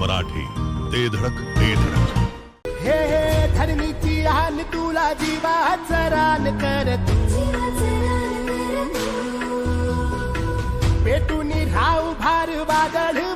मराठी. ते धडक ते धडक. हे हे धरणीची हान तुला जीवाचं रान कर तू पेटून राव भार वादळ.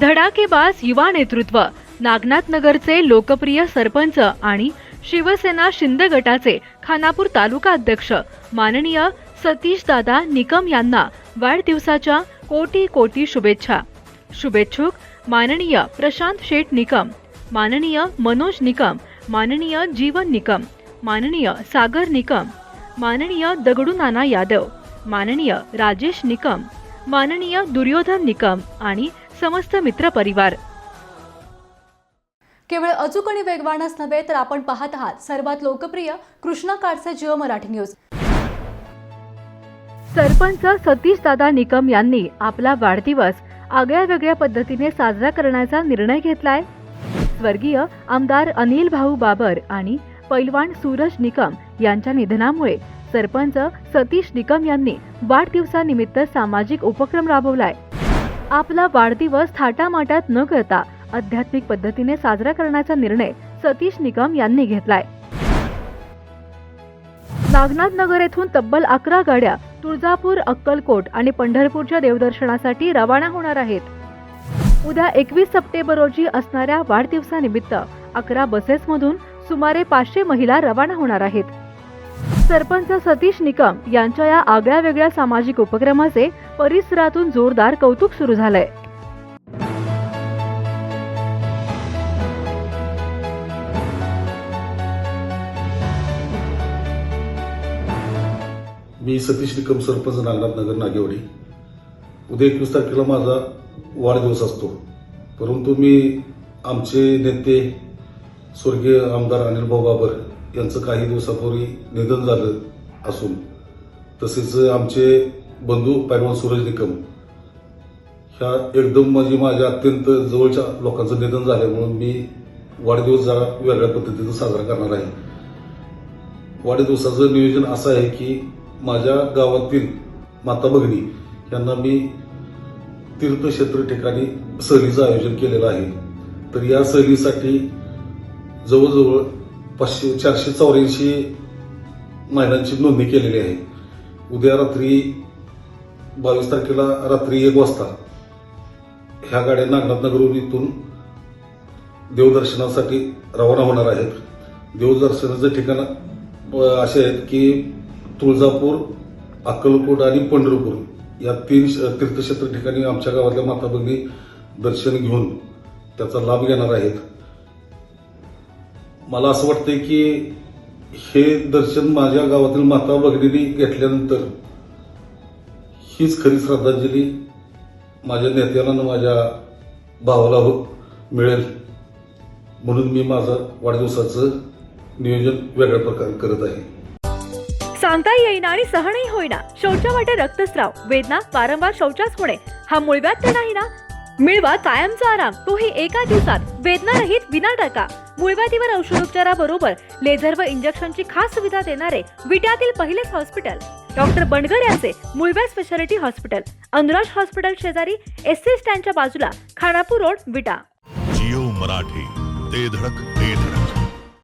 धडाकेबाज युवा नेतृत्व. नागनाथ नगरचे लोकप्रिय सरपंच आणि शिवसेना शिंदे गटाचे खानापूर तालुका अध्यक्ष. माननीय सतीशदादा निकम यांना वाढदिवसाच्या कोटी कोटी शुभेच्छा. शुभेच्छुक माननीय प्रशांत शेठ निकम. माननीय मनोज निकम. माननीय जीवन निकम. माननीय सागर निकम. माननीय दगडू नाना यादव. माननीय राजेश निकम. माननीय दुर्योधन निकम आणि समस्त मित्रपरिवार केवळ अचूक आणि वेगवानच नव्हे तर आपण पाहत आहात सर्वात लोकप्रिय कृष्णा काडचे जिओ मराठी न्यूज. सरपंच सतीश दादा निकम यांनी आपला वाढदिवस आगळ्या वेगळ्या पद्धतीने साजरा करण्याचा निर्णय घेतलाय. स्वर्गीय आमदार अनिल भाऊ बाबर आणि पैलवान सूरज निकम यांच्या निधनामुळे सरपंच सतीश निकम यांनी वाढदिवसानिमित्त सामाजिक उपक्रम राबवलाय. आपला वाढदिवस थाटामाटात न करता आध्यात्मिक पद्धतीने साजरा करण्याचा निर्णय सतीश निकम यांनी घेतलाय. नागनाथ नगर येथून तब्बल अकरा गाड्या तुळजापूर अक्कलकोट आणि पंढरपूरच्या देवदर्शनासाठी रवाना होणार आहेत. उद्या एकवीस सप्टेंबर रोजी असणाऱ्या वाढदिवसानिमित्त अकरा बसेसमधून सुमारे पाचशे महिला रवाना होणार आहेत. सरपंच सतीश निकम यांच्या या आगळ्या वेगळ्या सामाजिक उपक्रमाचे परिसरातून जोरदार कौतुक सुरू झालंय. मी सतीश निकम सरपंच नागनाथ नगर नागेवाडी. उद्या एकवीस तारखेला माझा वाढदिवस असतो. परंतु मी आमचे नेते स्वर्गीय आमदार अनिल भाऊ बाबर यांचं काही दिवसापूर्वी निधन झालं असून तसेच आमचे बंधू पैलवान सूरज निकम ह्या एकदम म्हणजे माझ्या अत्यंत जवळच्या लोकांचं निधन झाल्यामुळे मी वाढदिवस जरा वेगळ्या पद्धतीनं साजरा करणार आहे. वाढदिवसाचं नियोजन असं आहे की माझ्या गावातील माता भगिनी यांना मी तीर्थक्षेत्र ठिकाणी सहलीचं आयोजन केलेलं आहे. तर या सहलीसाठी जवळजवळ पाचशे चारशे चौऱ्याऐंशी महिलांची नोंदणी केलेली आहे. उद्या रात्री बावीस तारखेला रात्री एक वाजता ह्या गाड्या नागनाथ नगरहून इथून देवदर्शनासाठी रवाना होणार आहेत. देवदर्शनाचं ठिकाण असे आहेत की तुळजापूर अक्कलकोट आणि पंढरपूर या तीन श- तीर्थक्षेत्र ठिकाणी आमच्या गावातल्या माता भगिनी दर्शन घेऊन त्याचा लाभ घेणार आहेत. मला असं वाटतंय की हे दर्शन माझ्या गावातील माता भगिनी घेतल्यानंतर हीच खरी श्रद्धांजली माझ्या नेत्याला आणि माझ्या भावाला हो मिळेल. म्हणून मी माझं वाढदिवसाचं नियोजन वेगळ्या प्रकारे करत आहे. सांगता येईना आणि सहनही होईना. शौचा वाटे रक्तस्राव. वेदना वारंवार शौचास होणे. हा मूळव्याध तर नाही ना? मिळवा कायमचा आराम. तोही एका दिवसात. वेदना रहित विना टाका मुळव्याधीवर औषधोपचाराबरोबर लेझर व इंजेक्शनची खास सुविधा देणारे विटातील पहिलेच हॉस्पिटल. डॉक्टर बंडगर यांचे मुळव्या स्पेशालिटी हॉस्पिटल अनुराज हॉस्पिटल शेजारी एस सी स्टँडच्या बाजूला खानापूर रोड विटा. जिओ मराठी ते धडक ते